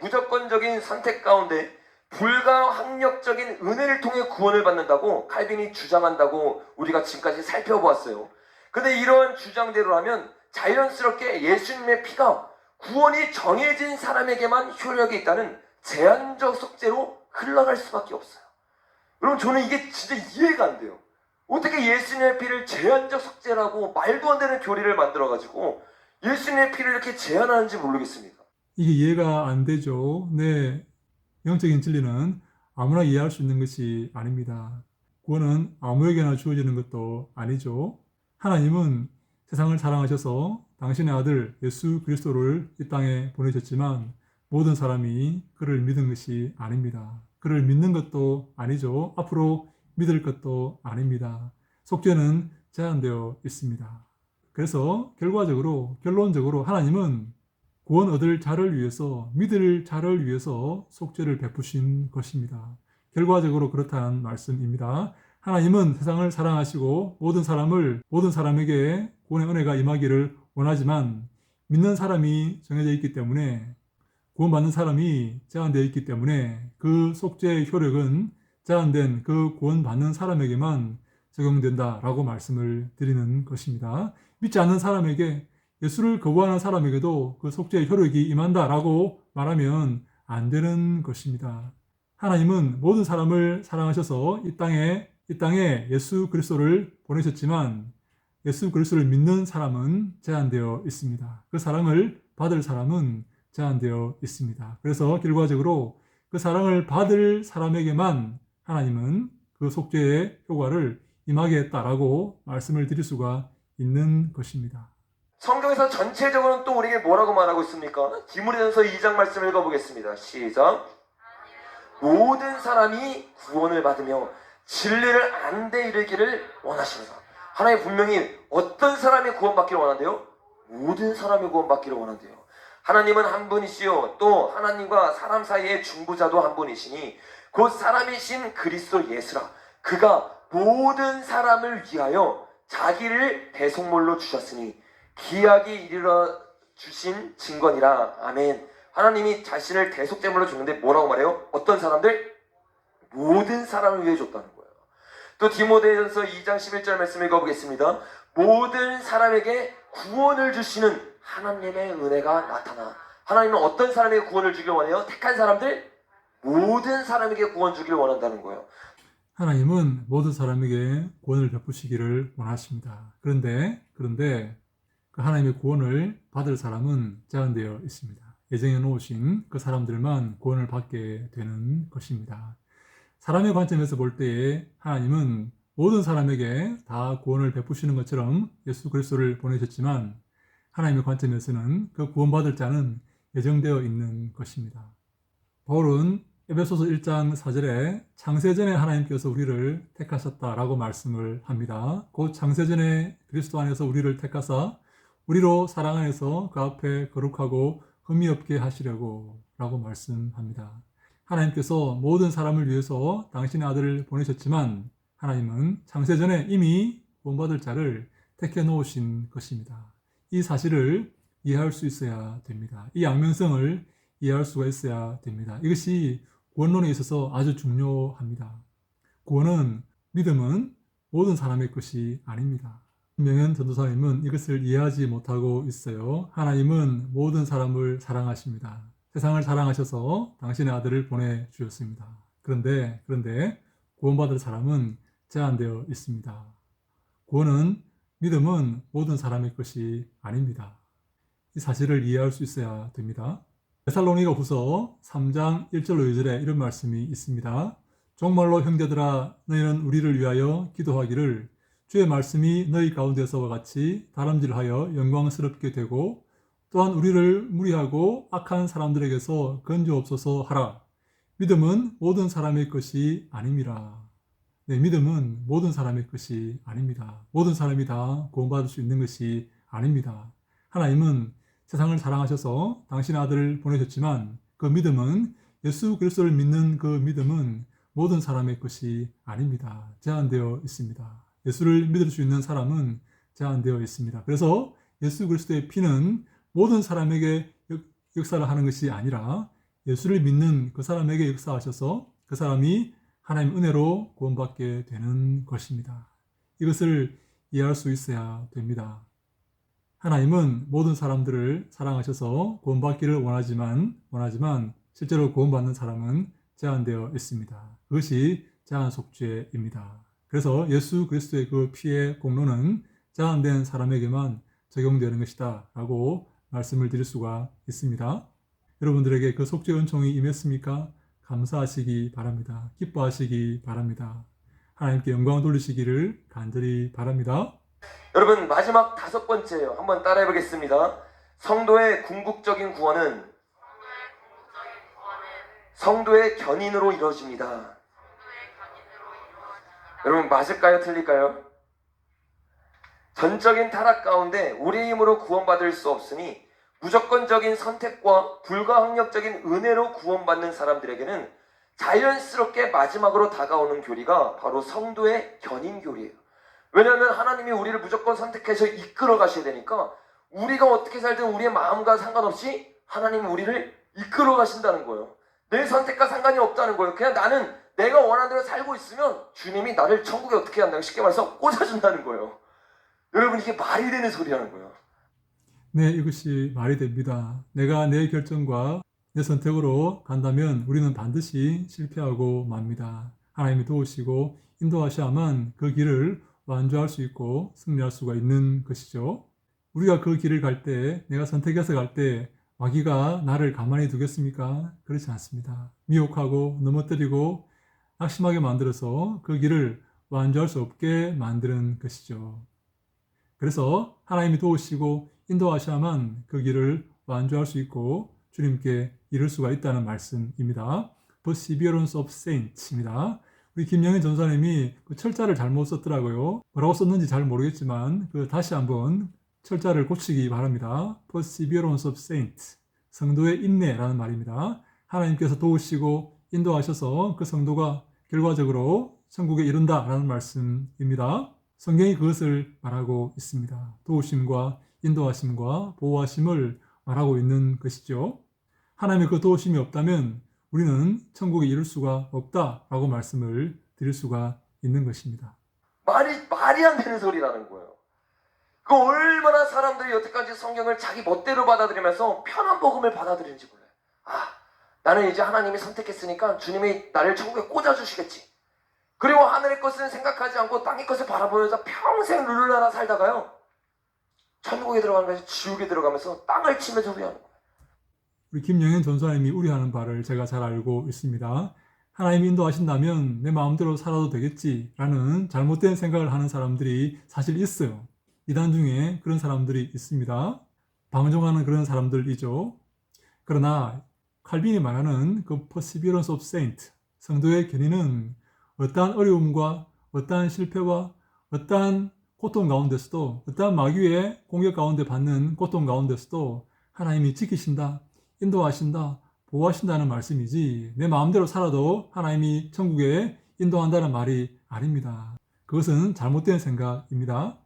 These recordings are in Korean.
무조건적인 선택 가운데 불가항력적인 은혜를 통해 구원을 받는다고 칼빈이 주장한다고 우리가 지금까지 살펴보았어요. 근데 이러한 주장대로라면 자연스럽게 예수님의 피가 구원이 정해진 사람에게만 효력이 있다는 제한적 속죄로 흘러갈 수밖에 없어요. 여러분 저는 이게 진짜 이해가 안 돼요. 어떻게 예수님의 피를 제한적 속죄라고 말도 안 되는 교리를 만들어가지고 예수님의 피를 이렇게 제한하는지 모르겠습니다. 이게 이해가 안 되죠. 네. 영적인 진리는 아무나 이해할 수 있는 것이 아닙니다. 구원은 아무에게나 주어지는 것도 아니죠. 하나님은 세상을 사랑하셔서 당신의 아들 예수 그리스도를 이 땅에 보내셨지만 모든 사람이 그를 믿은 것이 아닙니다. 그를 믿는 것도 아니죠. 앞으로 믿을 것도 아닙니다. 속죄는 제한되어 있습니다. 그래서 결과적으로 결론적으로 하나님은 구원 얻을 자를 위해서 믿을 자를 위해서 속죄를 베푸신 것입니다. 결과적으로 그렇다는 말씀입니다. 하나님은 세상을 사랑하시고 모든 사람을 모든 사람에게 구원의 은혜가 임하기를 원하지만 믿는 사람이 정해져 있기 때문에 구원받는 사람이 제한되어 있기 때문에 그 속죄의 효력은 제한된 그 구원받는 사람에게만 적용된다라고 말씀을 드리는 것입니다. 믿지 않는 사람에게 예수를 거부하는 사람에게도 그 속죄의 효력이 임한다라고 말하면 안 되는 것입니다. 하나님은 모든 사람을 사랑하셔서 이 땅에 이 땅에 예수 그리스도를 보내셨지만 예수 그리스도를 믿는 사람은 제한되어 있습니다. 그 사랑을 받을 사람은 제한되어 있습니다. 그래서 결과적으로 그 사랑을 받을 사람에게만 하나님은 그 속죄의 효과를 임하게 했다라고 말씀을 드릴 수가 있는 것입니다. 성경에서 전체적으로는 또 우리에게 뭐라고 말하고 있습니까? 디모데전서 2장 말씀 읽어보겠습니다. 시작. 모든 사람이 구원을 받으며 진리를 안데 이르기를 원하십니다. 하나님 분명히 어떤 사람이 구원받기를 원한대요? 모든 사람이 구원받기를 원한대요. 하나님은 한 분이시요 또 하나님과 사람 사이의 중보자도 한 분이시니 곧 사람이신 그리스도 예수라 그가 모든 사람을 위하여 자기를 대속물로 주셨으니 기약이 이르러 주신 증거니라 아멘 하나님이 자신을 대속제물로 주는데 뭐라고 말해요? 어떤 사람들? 모든 사람을 위해 줬다는 거예요 또 디모데전서 2장 11절 말씀 읽어보겠습니다 모든 사람에게 구원을 주시는 하나님의 은혜가 나타나 하나님은 어떤 사람에게 구원을 주길 원해요? 택한 사람들? 모든 사람에게 구원 주길 원한다는 거예요 하나님은 모든 사람에게 구원을 베푸시기를 원하십니다. 그런데 그런데 그 하나님의 구원을 받을 사람은 제한되어 있습니다. 예정해 놓으신 그 사람들만 구원을 받게 되는 것입니다. 사람의 관점에서 볼 때에 하나님은 모든 사람에게 다 구원을 베푸시는 것처럼 예수 그리스도를 보내셨지만 하나님의 관점에서는 그 구원받을 자는 예정되어 있는 것입니다. 바울은 에베소서 1장 4절에 창세전에 하나님께서 우리를 택하셨다라고 말씀을 합니다. 곧 창세전에 그리스도 안에서 우리를 택하사 우리로 사랑 안에서 그 앞에 거룩하고 흠이 없게 하시려고 라고 말씀합니다. 하나님께서 모든 사람을 위해서 당신의 아들을 보내셨지만 하나님은 창세전에 이미 구원받을 자를 택해 놓으신 것입니다. 이 사실을 이해할 수 있어야 됩니다. 이 양면성을 이해할 수가 있어야 됩니다. 이것이 구원론에 있어서 아주 중요합니다. 구원은 믿음은 모든 사람의 것이 아닙니다. 명현 전도사님은 이것을 이해하지 못하고 있어요. 하나님은 모든 사람을 사랑하십니다. 세상을 사랑하셔서 당신의 아들을 보내주셨습니다. 그런데, 그런데 구원받을 사람은 제한되어 있습니다. 구원은, 믿음은 모든 사람의 것이 아닙니다. 이 사실을 이해할 수 있어야 됩니다. 데살로니가 후서 3장 1절로 2절에 이런 말씀이 있습니다. 정말로 형제들아 너희는 우리를 위하여 기도하기를 주의 말씀이 너희 가운데서와 같이 다람질하여 영광스럽게 되고 또한 우리를 무리하고 악한 사람들에게서 건져옵소서 하라. 믿음은 모든 사람의 것이 아닙니다. 네, 믿음은 모든 사람의 것이 아닙니다. 모든 사람이 다 구원받을 수 있는 것이 아닙니다. 하나님은 세상을 사랑하셔서 당신의 아들을 보내셨지만 그 믿음은 예수 그리스도를 믿는 그 믿음은 모든 사람의 것이 아닙니다. 제한되어 있습니다. 예수를 믿을 수 있는 사람은 제한되어 있습니다. 그래서 예수 그리스도의 피는 모든 사람에게 역- 역사를 하는 것이 아니라 예수를 믿는 그 사람에게 역사하셔서 그 사람이 하나님 은혜로 구원받게 되는 것입니다. 이것을 이해할 수 있어야 됩니다. 하나님은 모든 사람들을 사랑하셔서 구원받기를 원하지만 원하지만 실제로 구원받는 사람은 제한되어 있습니다. 그것이 제한 속죄입니다. 그래서 예수 그리스도의 그 피의 공로는 제한된 사람에게만 적용되는 것이다 라고 말씀을 드릴 수가 있습니다. 여러분들에게 그 속죄 은총이 임했습니까? 감사하시기 바랍니다. 기뻐하시기 바랍니다. 하나님께 영광 돌리시기를 간절히 바랍니다. 여러분 마지막 다섯 번째예요. 한번 따라해 보겠습니다. 성도의 궁극적인 구원은 성도의 견인으로 이루어집니다. 여러분 맞을까요? 틀릴까요? 전적인 타락 가운데 우리의 힘으로 구원받을 수 없으니 무조건적인 선택과 불가항력적인 은혜로 구원받는 사람들에게는 자연스럽게 마지막으로 다가오는 교리가 바로 성도의 견인 교리예요. 왜냐하면 하나님이 우리를 무조건 선택해서 이끌어 가셔야 되니까 우리가 어떻게 살든 우리의 마음과 상관없이 하나님이 우리를 이끌어 가신다는 거예요. 내 선택과 상관이 없다는 거예요. 그냥 나는 내가 원하는 대로 살고 있으면 주님이 나를 천국에 어떻게 한다고 쉽게 말해서 꽂아준다는 거예요. 여러분 이게 말이 되는 소리라는 거예요. 네, 이것이 말이 됩니다. 내가 내 결정과 내 선택으로 간다면 우리는 반드시 실패하고 맙니다. 하나님이 도우시고 인도하셔야만 그 길을 완주할 수 있고 승리할 수가 있는 것이죠. 우리가 그 길을 갈 때, 내가 선택해서 갈 때, 마귀가 나를 가만히 두겠습니까? 그렇지 않습니다. 미혹하고 넘어뜨리고 낙심하게 만들어서 그 길을 완주할 수 없게 만드는 것이죠. 그래서 하나님이 도우시고 인도하셔야만 그 길을 완주할 수 있고 주님께 이룰 수가 있다는 말씀입니다. Perseverance of Saints입니다. 우리 김영현 전사님이 그 철자를 잘못 썼더라고요. 뭐라고 썼는지 잘 모르겠지만 그 다시 한번 철자를 고치기 바랍니다. Perseverance of Saints. 성도의 인내라는 말입니다. 하나님께서 도우시고 인도하셔서 그 성도가 결과적으로 천국에 이른다라는 말씀입니다. 성경이 그것을 말하고 있습니다. 도우심과 인도하심과 보호하심을 말하고 있는 것이죠. 하나님의 그 도우심이 없다면 우리는 천국에 이를 수가 없다라고 말씀을 드릴 수가 있는 것입니다. 말이 말이 안 되는 소리라는 거예요. 그 얼마나 사람들이 여태까지 성경을 자기 멋대로 받아들이면서 편한 복음을 받아들이는지 몰라요. 아, 나는 이제 하나님이 선택했으니까 주님이 나를 천국에 꽂아주시겠지. 그리고 하늘의 것은 생각하지 않고 땅의 것을 바라보면서 평생 룰루라라 살다가요. 천국에 들어가는 것이 지옥에 들어가면서 땅을 치면서 후회하는 거예요. 우리 김영현 전사님이 우려하는 바를 제가 잘 알고 있습니다. 하나님이 인도하신다면 내 마음대로 살아도 되겠지라는 잘못된 생각을 하는 사람들이 사실 있어요. 이단 중에 그런 사람들이 있습니다. 방종하는 그런 사람들이죠. 그러나 칼빈이 말하는 그 perseverance of saint 성도의 견인은 어떠한 어려움과 어떠한 실패와 어떠한 고통 가운데서도 어떠한 마귀의 공격 가운데 받는 고통 가운데서도 하나님이 지키신다, 인도하신다, 보호하신다는 말씀이지 내 마음대로 살아도 하나님이 천국에 인도한다는 말이 아닙니다. 그것은 잘못된 생각입니다.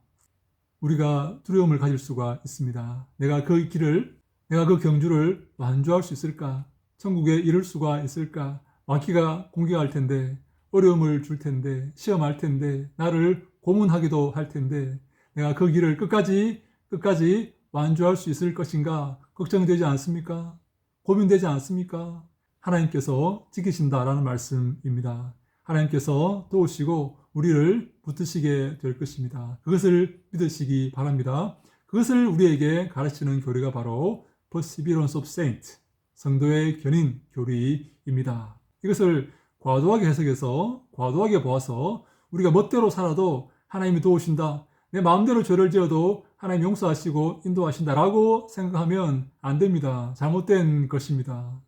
우리가 두려움을 가질 수가 있습니다. 내가 그 길을, 내가 그 경주를 완주할 수 있을까? 천국에 이를 수가 있을까? 마귀가 공격할 텐데, 어려움을 줄 텐데, 시험할 텐데, 나를 고문하기도 할 텐데, 내가 그 길을 끝까지, 끝까지 완주할 수 있을 것인가? 걱정되지 않습니까? 고민되지 않습니까? 하나님께서 지키신다라는 말씀입니다. 하나님께서 도우시고 우리를 붙드시게 될 것입니다. 그것을 믿으시기 바랍니다. 그것을 우리에게 가르치는 교리가 바로 Perseverance of Saint, 성도의 견인 교리입니다. 이것을 과도하게 해석해서 과도하게 보아서 우리가 멋대로 살아도 하나님이 도우신다. 내 마음대로 죄를 지어도 하나님 용서하시고 인도하신다라고 생각하면 안 됩니다. 잘못된 것입니다.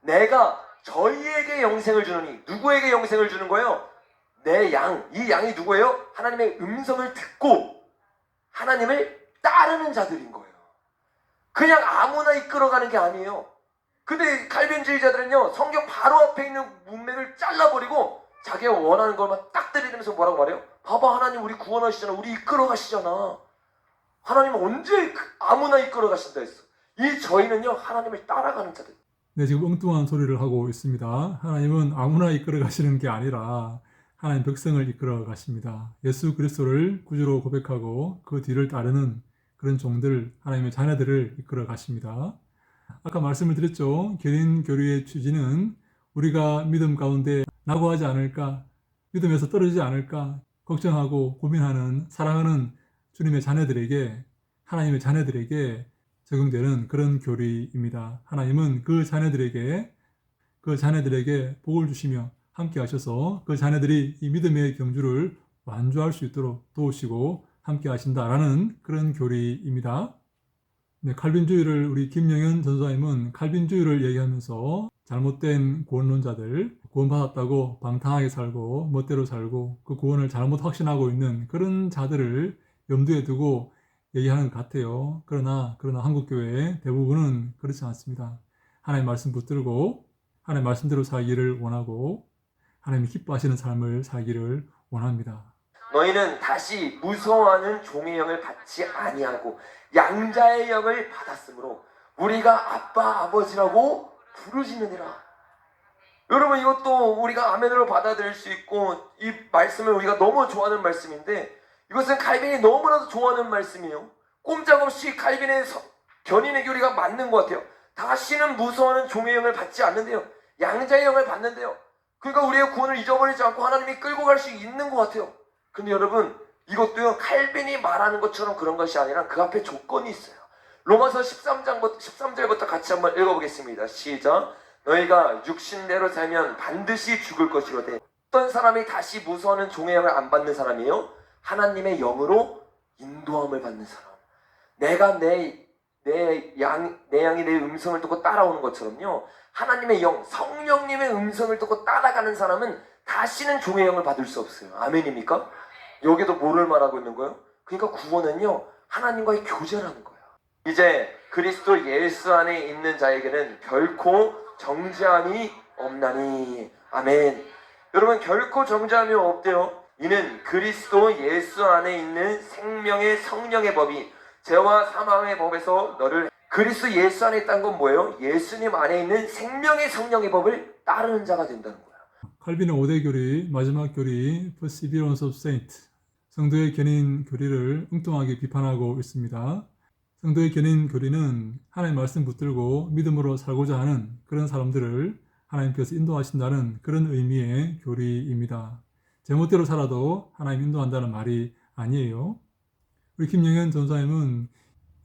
내가 저희에게 영생을 주느니 누구에게 영생을 주는 거예요? 내 양, 이 양이 누구예요? 하나님의 음성을 듣고 하나님을 따르는 자들인 거예요. 그냥 아무나 이끌어가는 게 아니에요. 근데 칼빈주의자들은요 성경 바로 앞에 있는 문맥을 잘라버리고 자기가 원하는 것만 딱 때리면서 뭐라고 말해요? 봐봐 하나님 우리 구원하시잖아 우리 이끌어 가시잖아 하나님 언제 그- 아무나 이끌어 가신다 했어 이 저희는요 하나님을 따라가는 자들. 네, 지금 엉뚱한 소리를 하고 있습니다. 하나님은 아무나 이끌어 가시는 게 아니라 하나님 백성을 이끌어 가십니다. 예수 그리스도를 구주로 고백하고 그 뒤를 따르는 그런 종들, 하나님의 자녀들을 이끌어 가십니다. 아까 말씀을 드렸죠. 견인 교류의 취지는 우리가 믿음 가운데 낙오하지 않을까, 믿음에서 떨어지지 않을까 걱정하고 고민하는 사랑하는 주님의 자녀들에게 하나님의 자녀들에게 적용되는 그런 교리입니다. 하나님은 그 자녀들에게 그 자녀들에게 복을 주시며 함께 하셔서 그 자녀들이 이 믿음의 경주를 완주할 수 있도록 도우시고 함께 하신다라는 그런 교리입니다. 네, 칼빈주의를 우리 김영현 전사님은 칼빈주의를 얘기하면서 잘못된 구원론자들 구원받았다고 방탕하게 살고 멋대로 살고 그 구원을 잘못 확신하고 있는 그런 자들을 염두에 두고 얘기하는 것 같아요. 그러나 그러나 한국 교회 대부분은 그렇지 않습니다. 하나님 말씀 붙들고 하나님 말씀대로 살기를 원하고 하나님이 기뻐하시는 삶을 살기를 원합니다. 너희는 다시 무서워하는 종의 영을 받지 아니하고 양자의 영을 받았으므로 우리가 아빠 아버지라고 부르시느니라. 여러분 이것도 우리가 아멘으로 받아들일 수 있고 이 말씀을 우리가 너무 좋아하는 말씀인데 이것은 칼빈이 너무나도 좋아하는 말씀이에요. 꼼짝없이 칼빈의 서- 견인의 교리가 맞는 것 같아요. 다시는 무서워하는 종의 영을 받지 않는데요. 양자의 영을 받는데요. 그러니까 우리의 구원을 잊어버리지 않고 하나님이 끌고 갈 수 있는 것 같아요. 근데 여러분 이것도요 칼빈이 말하는 것처럼 그런 것이 아니라 그 앞에 조건이 있어요. 로마서 13장부터 13절부터 같이 한번 읽어보겠습니다. 시작. 너희가 육신대로 살면 반드시 죽을 것이로되 어떤 사람이 다시 무서워하는 종의 영을 안 받는 사람이요 하나님의 영으로 인도함을 받는 사람. 내가 내 내 양, 내 양이 내 음성을 듣고 따라오는 것처럼요. 하나님의 영, 성령님의 음성을 듣고 따라가는 사람은 다시는 종의 영을 받을 수 없어요. 아멘입니까? 여기도 뭐를 말하고 있는 거예요? 그러니까 구원은요, 하나님과의 교제라는 거예요. 이제 그리스도 예수 안에 있는 자에게는 결코 정죄함이 없나니. 아멘. 여러분, 결코 정죄함이 없대요. 이는 그리스도 예수 안에 있는 생명의 성령의 법이 죄와 사망의 법에서 너를 그리스도 예수 안에 있다는 건 뭐예요? 예수님 안에 있는 생명의 성령의 법을 따르는 자가 된다는 거예요. 칼빈의 5대 교리, 마지막 교리, Perseverance 성도의 견인 교리를 엉뚱하게 비판하고 있습니다. 성도의 견인 교리는 하나님 말씀 붙들고 믿음으로 살고자 하는 그런 사람들을 하나님께서 인도하신다는 그런 의미의 교리입니다. 제멋대로 살아도 하나님 인도한다는 말이 아니에요. 우리 김영현 전사님은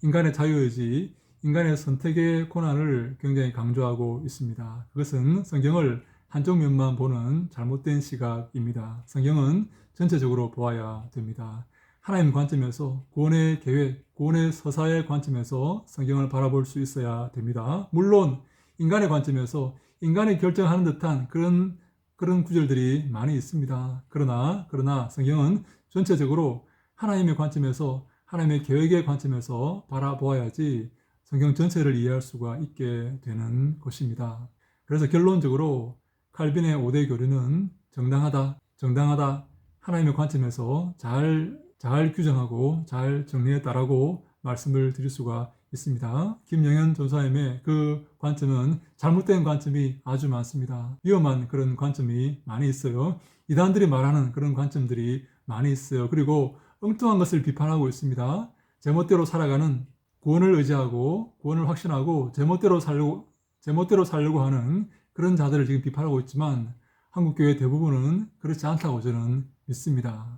인간의 자유의지, 인간의 선택의 고난을 굉장히 강조하고 있습니다. 그것은 성경을 한쪽 면만 보는 잘못된 시각입니다. 성경은 전체적으로 보아야 됩니다. 하나님 관점에서 구원의 계획, 구원의 서사의 관점에서 성경을 바라볼 수 있어야 됩니다. 물론 인간의 관점에서 인간이 결정하는 듯한 그런 그런 구절들이 많이 있습니다. 그러나 그러나 성경은 전체적으로 하나님의 관점에서 하나님의 계획의 관점에서 바라보아야지 성경 전체를 이해할 수가 있게 되는 것입니다. 그래서 결론적으로 칼빈의 5대 교리는 정당하다, 정당하다, 하나님의 관점에서 잘, 잘 규정하고 잘 정리했다라고 말씀을 드릴 수가 있습니다. 김영현 전사님의 그 관점은 잘못된 관점이 아주 많습니다. 위험한 그런 관점이 많이 있어요. 이단들이 말하는 그런 관점들이 많이 있어요. 그리고 엉뚱한 것을 비판하고 있습니다. 제멋대로 살아가는 구원을 의지하고 구원을 확신하고 제멋대로 살려고 제멋대로 살려고 하는 그런 자들을 지금 비판하고 있지만 한국 교회 대부분은 그렇지 않다고 저는 믿습니다.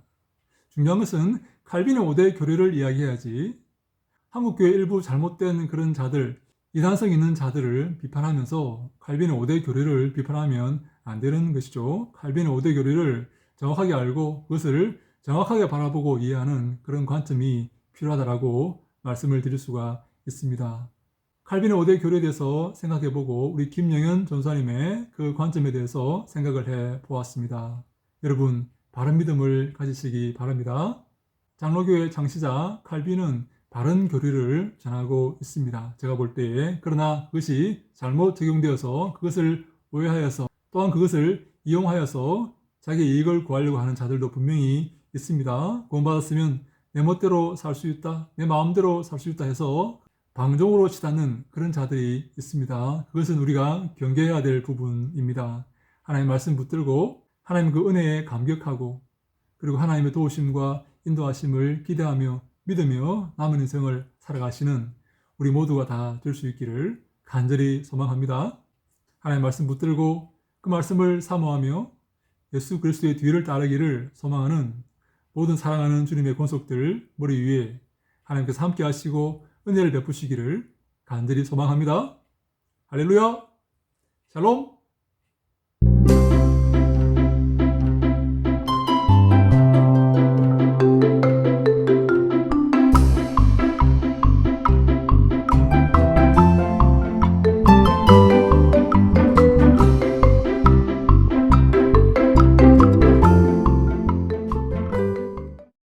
중요한 것은 칼빈의 5대 교리를 이야기해야지 한국 교회 일부 잘못된 그런 자들 이단성 있는 자들을 비판하면서 칼빈의 5대 교리를 비판하면 안 되는 것이죠. 칼빈의 5대 교리를 정확하게 알고 그것을 정확하게 바라보고 이해하는 그런 관점이 필요하다라고 말씀을 드릴 수가 있습니다. 칼빈의 5대 교리에 대해서 생각해보고 우리 김영현 전사님의 그 관점에 대해서 생각을 해 보았습니다. 여러분, 바른 믿음을 가지시기 바랍니다. 장로교회 창시자 칼빈은 바른 교리를 전하고 있습니다. 제가 볼 때에 그러나 그것이 잘못 적용되어서 그것을 오해하여서 또한 그것을 이용하여서 자기 이익을 구하려고 하는 자들도 분명히 있습니다. 구원받았으면 내 멋대로 살 수 있다, 내 마음대로 살 수 있다 해서 방종으로 치닫는 그런 자들이 있습니다. 그것은 우리가 경계해야 될 부분입니다. 하나님 말씀 붙들고 하나님 그 은혜에 감격하고 그리고 하나님의 도우심과 인도하심을 기대하며 믿으며 남은 인생을 살아가시는 우리 모두가 다 될 수 있기를 간절히 소망합니다. 하나님 말씀 붙들고 그 말씀을 사모하며 예수 그리스도의 뒤를 따르기를 소망하는 모든 사랑하는 주님의 권속들 머리 위에 하나님께서 함께 하시고 은혜를 베푸시기를 간절히 소망합니다. 할렐루야! 샬롬!